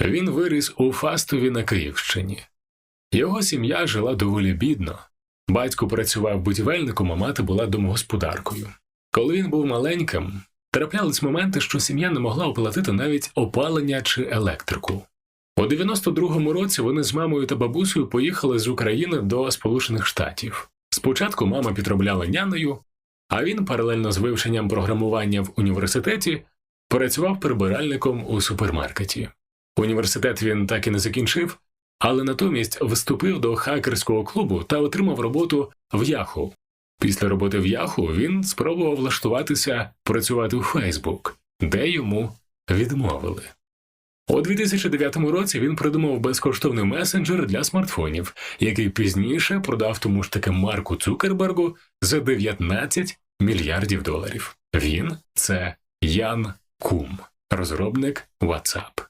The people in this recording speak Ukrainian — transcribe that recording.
Він виріс у Фастові на Київщині. Його сім'я жила доволі бідно. Батько працював будівельником, а мати була домогосподаркою. Коли він був маленьким, траплялись моменти, що сім'я не могла оплатити навіть опалення чи електрику. У 92-му році вони з мамою та бабусею поїхали з України до Сполучених Штатів. Спочатку мама підробляла нянею, а він, паралельно з вивченням програмування в університеті, працював прибиральником у супермаркеті. Університет він так і не закінчив, але натомість вступив до хакерського клубу та отримав роботу в Yahoo. Після роботи в Yahoo він спробував влаштуватися працювати у Facebook, де йому відмовили. У 2009 році він придумав безкоштовний месенджер для смартфонів, який пізніше продав тому ж таки Марку Цукербергу за 19 мільярдів доларів. Він це Ян Кум, розробник WhatsApp.